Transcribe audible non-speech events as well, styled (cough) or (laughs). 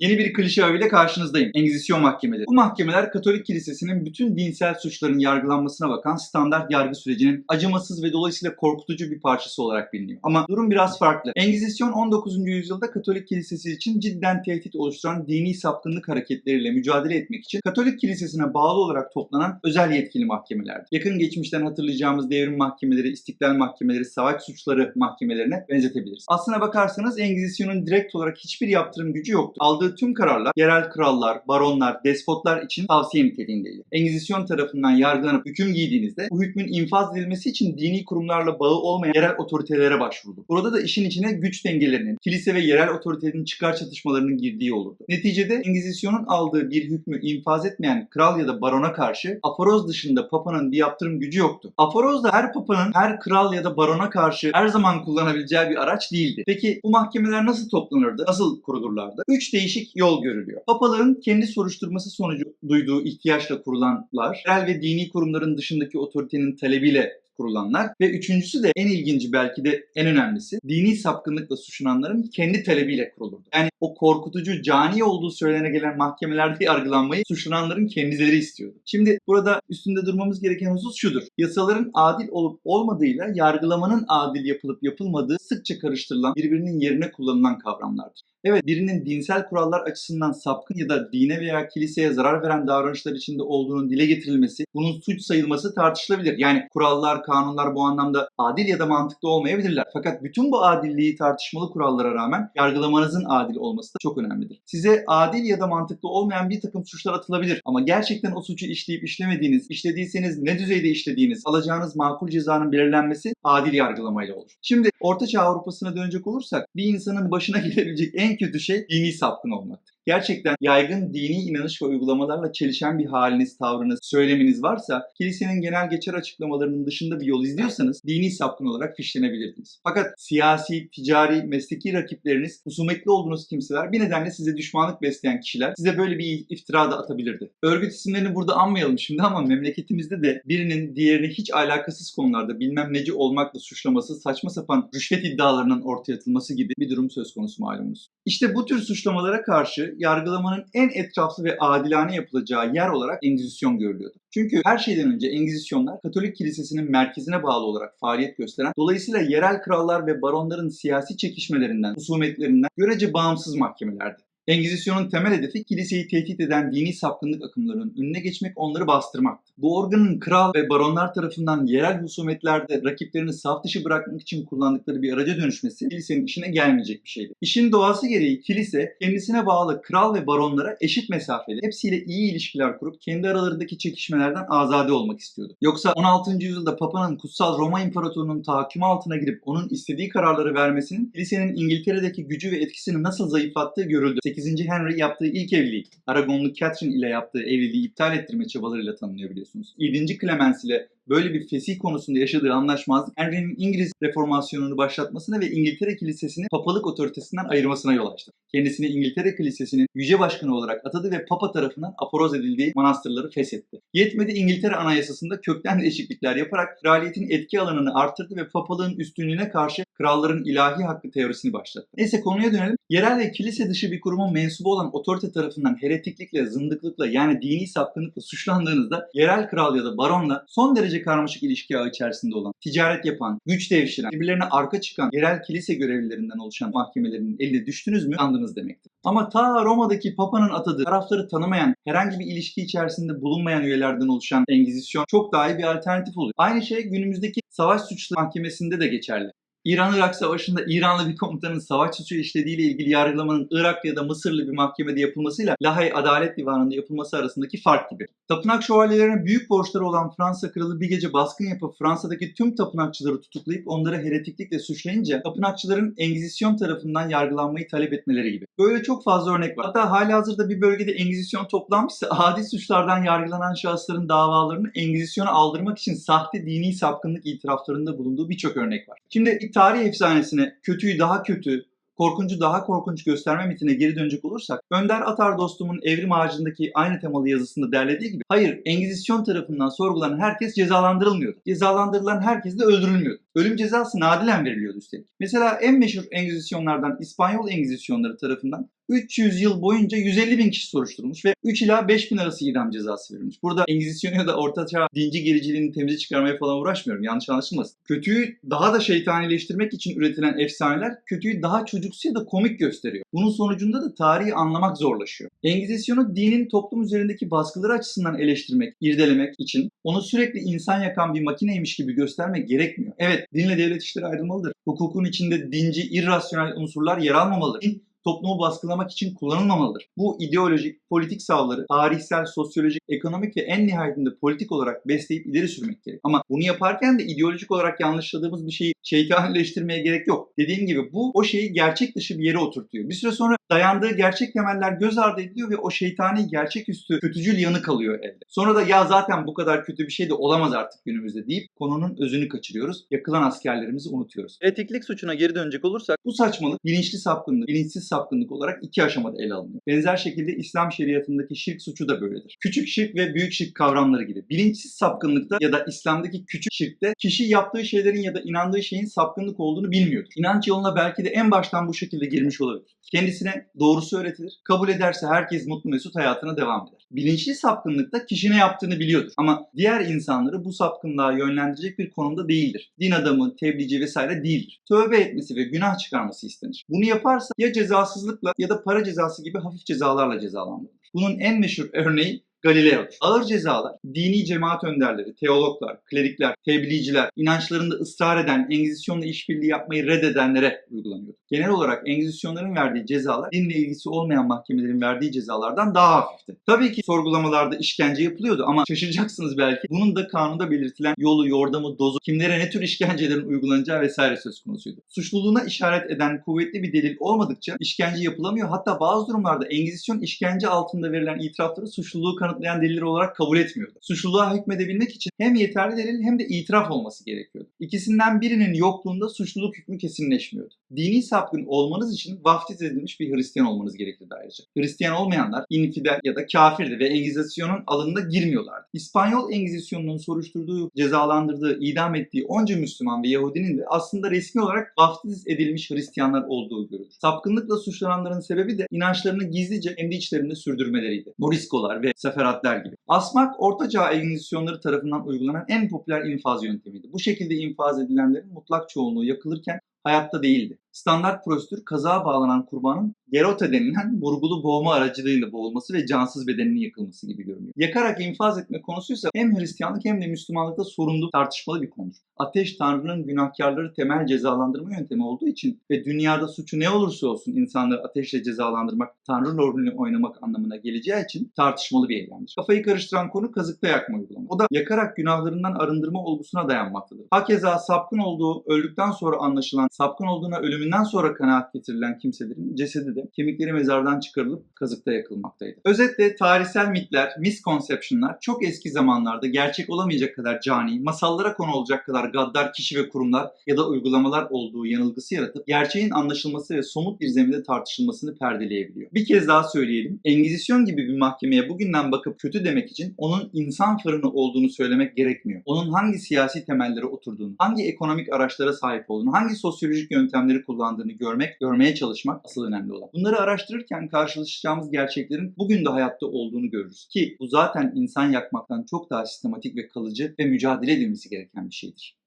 Yeni bir klişe övüyle karşınızdayım. Engizisyon mahkemeleri. Bu mahkemeler Katolik Kilisesi'nin bütün dinsel suçların yargılanmasına bakan standart yargı sürecinin acımasız ve dolayısıyla korkutucu bir parçası olarak biliniyor. Ama durum biraz farklı. Engizisyon 19. yüzyılda Katolik Kilisesi için cidden tehdit oluşturan dini sapkınlık hareketleriyle mücadele etmek için Katolik Kilisesi'ne bağlı olarak toplanan özel yetkili mahkemelerdi. Yakın geçmişten hatırlayacağımız devrim mahkemeleri, istiklal mahkemeleri, savaş suçları mahkemelerine benzetebiliriz. Aslına bakarsanız Engizisyon'un direkt olarak hiçbir yaptırım gücü yoktu. Aldığı tüm kararlar yerel krallar, baronlar, despotlar için tavsiye niteliğindeydi. Engizisyon tarafından yargılanıp hüküm giydiğinizde bu hükmün infaz edilmesi için dini kurumlarla bağı olmayan yerel otoritelere başvuruldu. Burada da işin içine güç dengelerinin, kilise ve yerel otoritenin çıkar çatışmalarının girdiği olurdu. Neticede Engizisyon'un aldığı bir hükmü infaz etmeyen kral ya da barona karşı aforoz dışında papanın bir yaptırım gücü yoktu. Aforoz da her papanın her kral ya da barona karşı her zaman kullanabileceği bir araç değildi. Peki bu mahkemeler nasıl toplanırdı? Nasıl kurulurlardı? Üç değişik yol görülüyor. Papalığın kendi soruşturması sonucu duyduğu ihtiyaçla kurulanlar, yerel ve dini kurumların dışındaki otoritenin talebiyle kurulanlar ve üçüncüsü de en ilginci belki de en önemlisi dini sapkınlıkla suçlananların kendi talebiyle kurulurdu. Yani o korkutucu, cani olduğu söylene gelen mahkemelerde (laughs) yargılanmayı suçlananların kendileri istiyordu. Şimdi burada üstünde durmamız gereken husus şudur. Yasaların adil olup olmadığıyla yargılamanın adil yapılıp yapılmadığı sıkça karıştırılan, birbirinin yerine kullanılan kavramlardır. Evet birinin dinsel kurallar açısından sapkın ya da dine veya kiliseye zarar veren davranışlar içinde olduğunun dile getirilmesi, bunun suç sayılması tartışılabilir. Yani kurallar, kanunlar bu anlamda adil ya da mantıklı olmayabilirler. Fakat bütün bu adilliği tartışmalı kurallara rağmen yargılamanızın adil olması da çok önemlidir. Size adil ya da mantıklı olmayan bir takım suçlar atılabilir ama gerçekten o suçu işleyip işlemediğiniz, işlediyseniz ne düzeyde işlediğiniz, alacağınız makul cezanın belirlenmesi adil yargılamayla olur. Şimdi Orta Çağ Avrupa'sına dönecek olursak bir insanın başına (laughs) gelebilecek en kötü şey dini sapkın olmaktır. Gerçekten yaygın dini inanış ve uygulamalarla çelişen bir haliniz, tavrınız, söyleminiz varsa kilisenin genel geçer açıklamalarının dışında bir yol izliyorsanız dini sapkın olarak fişlenebilirdiniz. Fakat siyasi, ticari, mesleki rakipleriniz, husumetli olduğunuz kimseler bir nedenle size düşmanlık besleyen kişiler size böyle bir iftira da atabilirdi. Örgüt isimlerini burada anmayalım şimdi ama memleketimizde de birinin diğerini hiç alakasız konularda bilmem neci olmakla suçlaması, saçma sapan rüşvet iddialarının ortaya atılması gibi bir durum söz konusu malumunuz. İşte bu tür suçlamalara karşı yargılamanın en etraflı ve adilane yapılacağı yer olarak Engizisyon görülüyordu. Çünkü her şeyden önce Engizisyonlar Katolik Kilisesi'nin merkezine bağlı olarak faaliyet gösteren, dolayısıyla yerel krallar ve baronların siyasi çekişmelerinden, husumetlerinden görece bağımsız mahkemelerdi. Engizisyonun temel hedefi kiliseyi tehdit eden dini sapkınlık akımlarının önüne geçmek, onları bastırmaktı. Bu organın kral ve baronlar tarafından yerel husumetlerde rakiplerini saf dışı bırakmak için kullandıkları bir araca dönüşmesi kilisenin işine gelmeyecek bir şeydi. İşin doğası gereği kilise kendisine bağlı kral ve baronlara eşit mesafeli, hepsiyle iyi ilişkiler kurup kendi aralarındaki çekişmelerden azade olmak istiyordu. Yoksa 16. yüzyılda Papa'nın kutsal Roma İmparatorluğu'nun tahakkümü altına girip onun istediği kararları vermesinin kilisenin İngiltere'deki gücü ve etkisini nasıl zayıflattığı görüldü. 8. Henry yaptığı ilk evliliği, Aragonlu Catherine ile yaptığı evliliği iptal ettirme çabalarıyla tanınıyor biliyorsunuz. 7. Clemens ile böyle bir fesih konusunda yaşadığı anlaşmazlık Henry'nin İngiliz reformasyonunu başlatmasına ve İngiltere Kilisesi'ni papalık otoritesinden ayırmasına yol açtı. Kendisini İngiltere Kilisesi'nin yüce başkanı olarak atadı ve papa tarafından aforoz edildiği manastırları feshetti. Yetmedi İngiltere Anayasası'nda kökten değişiklikler yaparak kraliyetin etki alanını arttırdı ve papalığın üstünlüğüne karşı kralların ilahi hakkı teorisini başlattı. Neyse konuya dönelim. Yerel ve kilise dışı bir kurumun mensubu olan otorite tarafından heretiklikle, zındıklıkla yani dini sapkınlıkla suçlandığınızda yerel kral ya da baronla son derece karmaşık ilişki ağı içerisinde olan, ticaret yapan, güç devşiren, birbirlerine arka çıkan yerel kilise görevlilerinden oluşan mahkemelerinin eline düştünüz mü andınız demektir. Ama ta Roma'daki Papa'nın atadığı, tarafları tanımayan, herhangi bir ilişki içerisinde bulunmayan üyelerden oluşan Engizisyon çok daha iyi bir alternatif oluyor. Aynı şey günümüzdeki savaş suçları mahkemesinde de geçerli. İran-Irak Savaşı'nda İranlı bir komutanın savaş suçu işlediğiyle ilgili yargılamanın Irak ya da Mısırlı bir mahkemede yapılmasıyla Lahey Adalet Divanı'nda yapılması arasındaki fark gibi. Tapınak şövalyelerine büyük borçları olan Fransa kralı bir gece baskın yapıp Fransa'daki tüm tapınakçıları tutuklayıp onları heretiklikle suçlayınca tapınakçıların Engizisyon tarafından yargılanmayı talep etmeleri gibi. Böyle çok fazla örnek var. Hatta halihazırda bir bölgede Engizisyon toplanmışsa adi suçlardan yargılanan şahısların davalarını Engizisyon'a aldırmak için sahte dini sapkınlık itiraflarında bulunduğu birçok örnek var. Şimdi tarih efsanesine kötüyü daha kötü, korkuncu daha korkunç gösterme mitine geri dönecek olursak, Önder Atar dostumun Evrim Ağacı'ndaki aynı temalı yazısında derlediği gibi, hayır Engizisyon tarafından sorgulanan herkes cezalandırılmıyordu. Cezalandırılan herkes de öldürülmüyordu. Ölüm cezası nadiren veriliyordu üstelik. Mesela en meşhur Engizisyonlardan İspanyol Engizisyonları tarafından 300 yıl boyunca 150 bin kişi soruşturulmuş ve 3 ila 5 bin arası idam cezası verilmiş. Burada Engizisyon ya da Orta Çağ dinci gericiliğini temize çıkarmaya falan uğraşmıyorum. Yanlış anlaşılmasın. Kötüyü daha da şeytanileştirmek için üretilen efsaneler kötüyü daha çocuksu ya da komik gösteriyor. Bunun sonucunda da tarihi anlamak zorlaşıyor. Engizisyonu dinin toplum üzerindeki baskıları açısından eleştirmek, irdelemek için onu sürekli insan yakan bir makineymiş gibi göstermek gerekmiyor. Evet, dinle devlet işleri ayrılmalıdır. Hukukun içinde dinci, irrasyonel unsurlar yer almamalıdır. Din toplumu baskılamak için kullanılmamalıdır. Bu ideolojik, politik savları tarihsel, sosyolojik, ekonomik ve en nihayetinde politik olarak besleyip ileri sürmek gerek. Ama bunu yaparken de ideolojik olarak yanlışladığımız bir şeyi şeytanileştirmeye gerek yok. Dediğim gibi bu o şeyi gerçek dışı bir yere oturtuyor. Bir süre sonra dayandığı gerçek temeller göz ardı ediliyor ve o şeytani gerçeküstü kötücül yanı kalıyor elde. Sonra da ya zaten bu kadar kötü bir şey de olamaz artık günümüzde deyip konunun özünü kaçırıyoruz. Yakılan askerlerimizi unutuyoruz. Etiklik suçuna geri dönecek olursak bu saçmalık bilinçli sapkınlık, bilinçsiz sapkınlık olarak iki aşamada ele alınıyor. Benzer şekilde İslam şeriatındaki şirk suçu da böyledir. Küçük şirk ve büyük şirk kavramları gibi. Bilinçsiz sapkınlıkta ya da İslam'daki küçük şirkte kişi yaptığı şeylerin ya da inandığı şeyin sapkınlık olduğunu bilmiyordur. İnanç yoluna belki de en baştan bu şekilde girmiş olabilir. Kendisine doğrusu öğretilir. Kabul ederse herkes mutlu mesut hayatına devam eder. Bilinçli sapkınlıkta kişi ne yaptığını biliyordur. Ama diğer insanları bu sapkınlığa yönlendirecek bir konumda değildir. Din adamı, tebliğci vesaire değildir. Tövbe etmesi ve günah çıkarması istenir. Bunu yaparsa ya cezasızlıkla ya da para cezası gibi hafif cezalarla cezalandırılır. Bunun en meşhur örneği Galileo'dur. Ağır cezalar dini cemaat önderleri, teologlar, klerikler, tebliğciler, inançlarında ısrar eden, Engizisyonla işbirliği yapmayı reddedenlere uygulanıyor. Genel olarak Engizisyonların verdiği cezalar dinle ilgisi olmayan mahkemelerin verdiği cezalardan daha hafifti. Tabii ki sorgulamalarda işkence yapılıyordu ama şaşıracaksınız belki bunun da kanunda belirtilen yolu, yordamı, dozu, kimlere ne tür işkencelerin uygulanacağı vesaire söz konusuydu. Suçluluğuna işaret eden kuvvetli bir delil olmadıkça işkence yapılamıyor. Hatta bazı durumlarda Engizisyon işkence altında verilen itirafları suçluluğu kanıtlayan deliller olarak kabul etmiyordu. Suçluluğa hükmedebilmek için hem yeterli delil hem de itiraf olması gerekiyordu. İkisinden birinin yokluğunda suçluluk hükmü kesinleşmiyordu. Dini sapkın olmanız için vaftiz edilmiş bir Hristiyan olmanız gerekirdi ayrıca. Hristiyan olmayanlar infidel ya da kafirdi ve Engizisyon'un alanına girmiyorlardı. İspanyol Engizisyon'unun soruşturduğu, cezalandırdığı, idam ettiği onca Müslüman ve Yahudinin de aslında resmi olarak vaftiz edilmiş Hristiyanlar olduğu görülür. Sapkınlıkla suçlananların sebebi de inançlarını gizlice kendi içlerinde sürdürmeleriydi. Moriskolar ve seferatler gibi. Asmak, Orta Çağ Engizisyonları tarafından uygulanan en popüler infaz yöntemiydi. Bu şekilde infaz edilenlerin mutlak çoğunluğu yakılırken hayatta değildi. Standart prosedür kazağa bağlanan kurbanın gerote denilen vurgulu boğma aracılığıyla boğulması ve cansız bedeninin yakılması gibi görünüyor. Yakarak infaz etme konusuysa hem Hristiyanlık hem de Müslümanlıkta sorunlu tartışmalı bir konudur. Ateş Tanrı'nın günahkarları temel cezalandırma yöntemi olduğu için ve dünyada suçu ne olursa olsun insanları ateşle cezalandırmak, Tanrı rolünü oynamak anlamına geleceği için tartışmalı bir eylemdir. Kafayı karıştıran konu kazıkta yakma uygulaması. O da yakarak günahlarından arındırma olgusuna dayanmaktadır. Hakeza sapkın olduğu öldükten sonra anlaşılan, sapkın olduğuna ölümünden sonra kanaat getirilen kimselerin cesedi de kemikleri mezardan çıkarılıp kazıkta yakılmaktaydı. Özetle tarihsel mitler, misconceptionlar çok eski zamanlarda gerçek olamayacak kadar cani, masallara konu olacak kadar gaddar kişi ve kurumlar ya da uygulamalar olduğu yanılgısı yaratıp gerçeğin anlaşılması ve somut bir zeminde tartışılmasını perdeleyebiliyor. Bir kez daha söyleyelim. Engizisyon gibi bir mahkemeye bugünden bakıp kötü demek için onun insan fırını olduğunu söylemek gerekmiyor. Onun hangi siyasi temellere oturduğunu, hangi ekonomik araçlara sahip olduğunu, hangi sosyolojik yöntemleri kullandığını görmek, görmeye çalışmak asıl önemli olan. Bunları araştırırken karşılaşacağımız gerçeklerin bugün de hayatta olduğunu görürüz. Ki bu zaten insan yakmaktan çok daha sistematik ve kalıcı ve mücadele edilmesi gereken bir şeydir.